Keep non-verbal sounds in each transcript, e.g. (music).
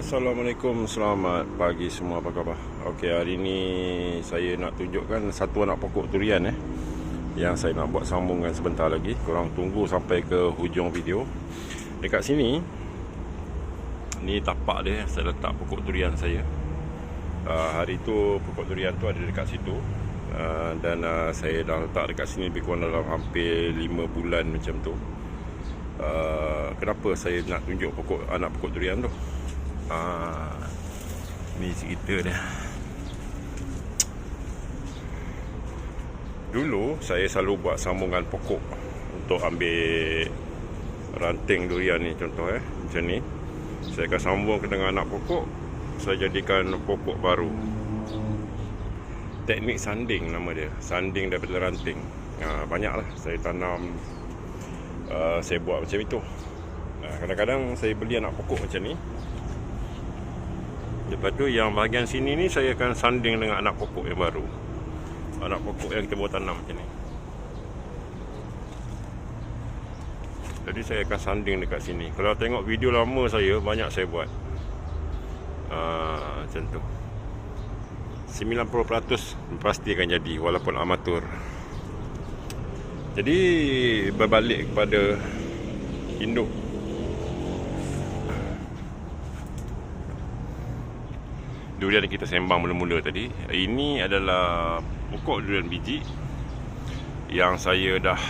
Assalamualaikum, selamat pagi semua, apa khabar? Okey, hari ni saya nak tunjukkan satu anak pokok durian eh Yang saya nak buat sambungan sebentar lagi. Korang tunggu sampai ke hujung video. Dekat sini Ni tapak dia, saya letak pokok durian saya. Uh, Hari tu pokok durian tu ada dekat situ. Uh, Dan uh, saya dah letak dekat sini lebih kurang dalam hampir 5 bulan macam tu. Uh, kenapa saya nak tunjuk pokok anak pokok durian tu Ah, ni cerita dia. Dulu saya selalu buat sambungan pokok untuk ambil ranting durian ni contoh eh macam ni. Saya akan sambung ke dengan anak pokok, saya jadikan pokok baru. Teknik sanding nama dia, sanding daripada ranting. Ha, banyaklah saya tanam uh, saya buat macam itu. Kadang-kadang saya beli anak pokok macam ni Lepas tu yang bahagian sini ni saya akan sanding dengan anak pokok yang baru. Anak pokok yang kita buat tanam macam ni. Jadi saya akan sanding dekat sini. Kalau tengok video lama saya, banyak saya buat. Uh, macam tu. 90% pasti akan jadi walaupun amatur. Jadi berbalik kepada induk durian yang kita sembang mula-mula tadi. Ini adalah pokok durian biji yang saya dah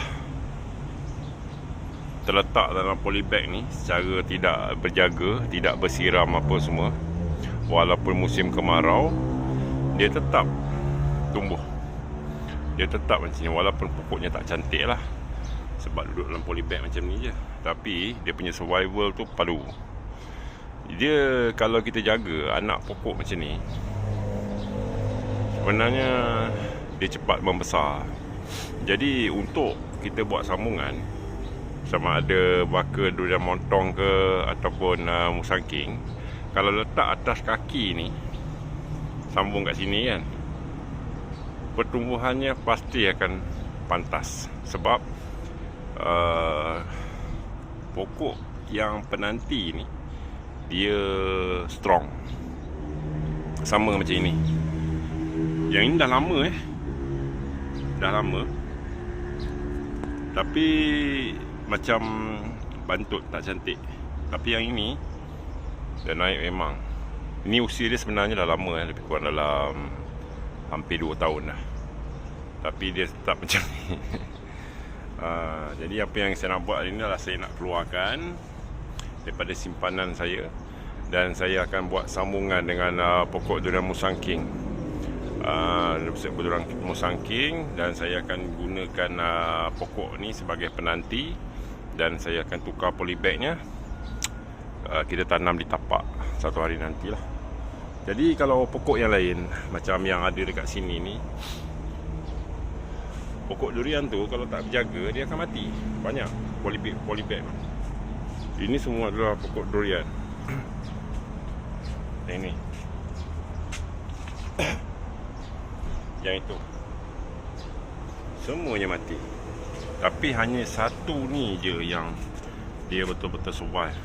terletak dalam polybag ni secara tidak berjaga tidak bersiram apa semua. Walaupun musim kemarau dia tetap tumbuh. Dia tetap macam ni walaupun pokoknya tak cantik lah sebab duduk dalam polybag macam ni je. Tapi dia punya survival tu palu dia kalau kita jaga anak pokok macam ni sebenarnya dia cepat membesar. Jadi untuk kita buat sambungan sama ada baka durian montong ke ataupun uh, musangking kalau letak atas kaki ni sambung kat sini kan pertumbuhannya pasti akan pantas. Sebab uh, pokok yang penanti ni dia strong. Sama macam ini. Yang ini dah lama eh? Dah lama. Tapi macam bantut tak cantik. Tapi yang ini dah naik memang. Ini usia dia sebenarnya dah lama eh? Lebih kurang dalam hampir 2 tahun dah. Tapi dia tetap (laughs) macam ni. Uh, jadi apa yang saya nak buat hari ni adalah saya nak keluarkan daripada simpanan saya dan saya akan buat sambungan dengan uh, pokok durian musangking uh, pokok durian musangking dan saya akan gunakan uh, pokok ni sebagai penanti dan saya akan tukar polybagnya. Uh, kita tanam di tapak satu hari nantilah. Jadi kalau pokok yang lain macam yang ada dekat sini ni pokok durian tu kalau tak berjaga dia akan mati. Banyak polybag polybag. Ini semua adalah pokok durian. Ini. (coughs) Yang itu. Semuanya mati. Tapi hanya satu ni je yang dia betul-betul survive.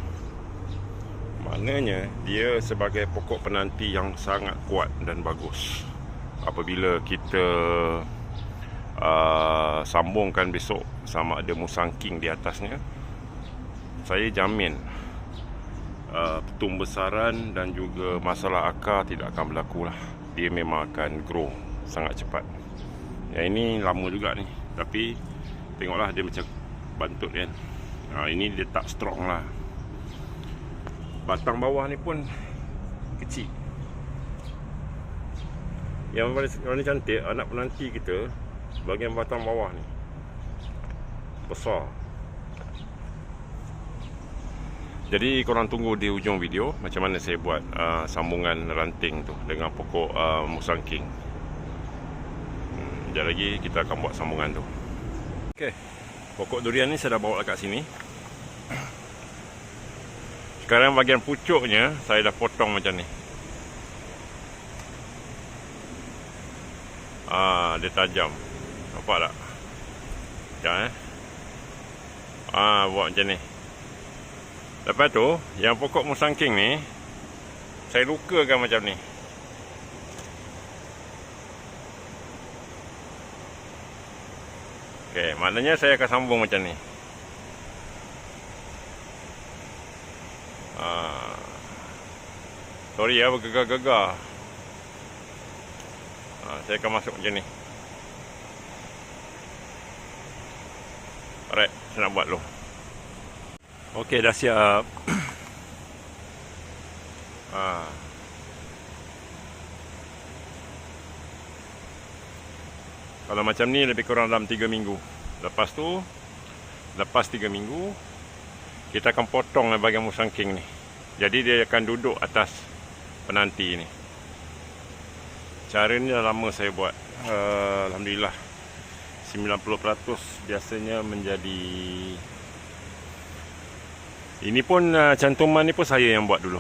Maknanya dia sebagai pokok penanti yang sangat kuat dan bagus. Apabila kita uh, sambungkan besok sama ada musangking di atasnya, saya jamin uh, besaran dan juga masalah akar tidak akan berlaku lah. Dia memang akan grow sangat cepat. Yang ini lama juga ni. Tapi tengoklah dia macam bantut kan. Ha, ini dia tak strong lah. Batang bawah ni pun kecil. Yang paling cantik anak penanti kita bahagian batang bawah ni besar jadi korang tunggu di ujung video macam mana saya buat uh, sambungan ranting tu dengan pokok uh, musang king. Hmm, sekejap lagi kita akan buat sambungan tu. Okey. Pokok durian ni saya dah bawa dekat sini. Sekarang bahagian pucuknya saya dah potong macam ni. Ah, dia tajam. Nampak tak? Sekejap eh. Ah, buat macam ni. Lepas tu, yang pokok musangking ni Saya lukakan macam ni. Okey, maknanya saya akan sambung macam ni. Ah. Sorry ya, bergegar-gegar. Ah, saya akan masuk macam ni. Alright, saya nak buat dulu. Okey, dah siap. (clears throat) ah. Kalau macam ni lebih kurang dalam 3 minggu. Lepas tu lepas 3 minggu kita akan potong bahagian musang king ni. Jadi dia akan duduk atas penanti ni. Cara ni dah lama saya buat. Uh, Alhamdulillah. 90% biasanya menjadi Ini pun uh, cantuman ni pun saya yang buat dulu.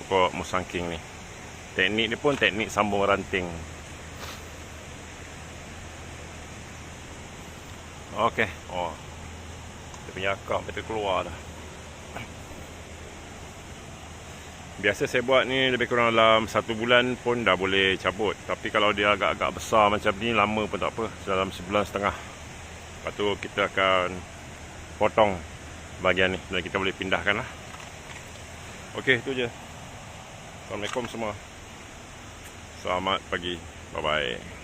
Pokok musang king ni. Teknik ni pun teknik sambung ranting. Okey. Oh. Dia punya akak betul keluar dah. Biasa saya buat ni lebih kurang dalam satu bulan pun dah boleh cabut. Tapi kalau dia agak-agak besar macam ni, lama pun tak apa. Dalam sebulan setengah. Lepas tu kita akan potong bahagian ni. Dan kita boleh pindahkan lah. Okey, itu je. Assalamualaikum semua. Selamat pagi. Bye-bye.